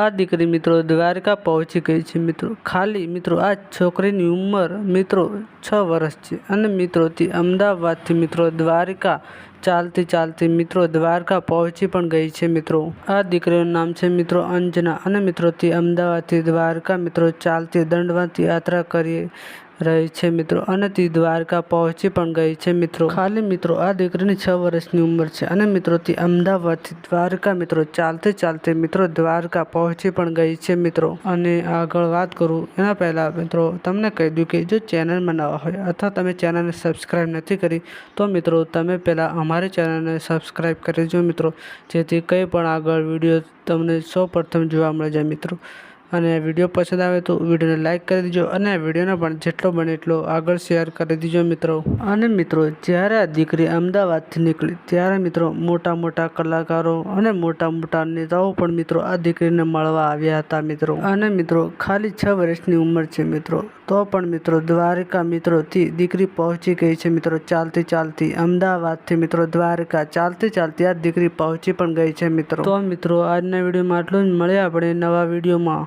આ દીકરી મિત્રો દ્વારકા પહોંચી ગઈ છે મિત્રો. ખાલી મિત્રો, આ છોકરીની ઉંમર મિત્રો છ વર્ષ છે અને મિત્રો તે અમદાવાદથી મિત્રો દ્વારકા ચાલતી ચાલતી મિત્રો દ્વારકા પહોંચી પણ ગઈ છે મિત્રો. આ દીકરીનું નામ છે મિત્રો અંજના અને મિત્રો તે અમદાવાદથી દ્વારકા મિત્રો ચાલતી દંડવત યાત્રા કરી રહી છે મિત્રો. અને તે દ્વારકા પહોંચી પણ ગઈ છે મિત્રો. ખાલી મિત્રો, આ દીકરીની છ વર્ષની ઉંમર છે. અને મિત્રો, તે અમદાવાદથી દ્વારકા મિત્રો, ચાલતે ચાલતે મિત્રો દ્વારકા પહોંચી પણ ગઈ છે મિત્રો. અને આગળ વાત કરું એના પહેલાં મિત્રો, તમને કહી દઉં કે જો ચેનલમાં નવા હોય અથવા તમે ચેનલને સબસ્ક્રાઈબ નથી કરી, તો મિત્રો, તમે પહેલાં અમારી ચેનલને સબસ્ક્રાઈબ કરી દેજો મિત્રો. જેથી કંઈ પણ આગળ વીડિયો તમને સૌ પ્રથમ જોવા મળે જાય મિત્રો. અને વીડિયો પસંદ આવે તો વિડીયોને લાઇક કરી દીજો અને વિડીયોને પણ જેટલો બને એટલો આગળ શેર કરી દીજો મિત્રો. અને મિત્રો, જ્યારે આ દીકરી અમદાવાદથી નીકળી, ત્યારે મિત્રો મોટા મોટા કલાકારો અને મોટા મોટા નેતાઓ પણ મિત્રો આ દીકરીને મળવા આવ્યા હતા મિત્રો. અને મિત્રો, ખાલી છ વર્ષની ઉંમર છે મિત્રો. તો પણ મિત્રો, દ્વારકા મિત્રોથી દીકરી પહોંચી ગઈ છે મિત્રો ચાલતી ચાલતી. અમદાવાદથી મિત્રો દ્વારકા ચાલતી ચાલતી આ દીકરી પહોંચી પણ ગઈ છે મિત્રો. તો મિત્રો, આજના વિડીયોમાં આટલું જ. મળ્યા આપણે નવા વિડીયોમાં.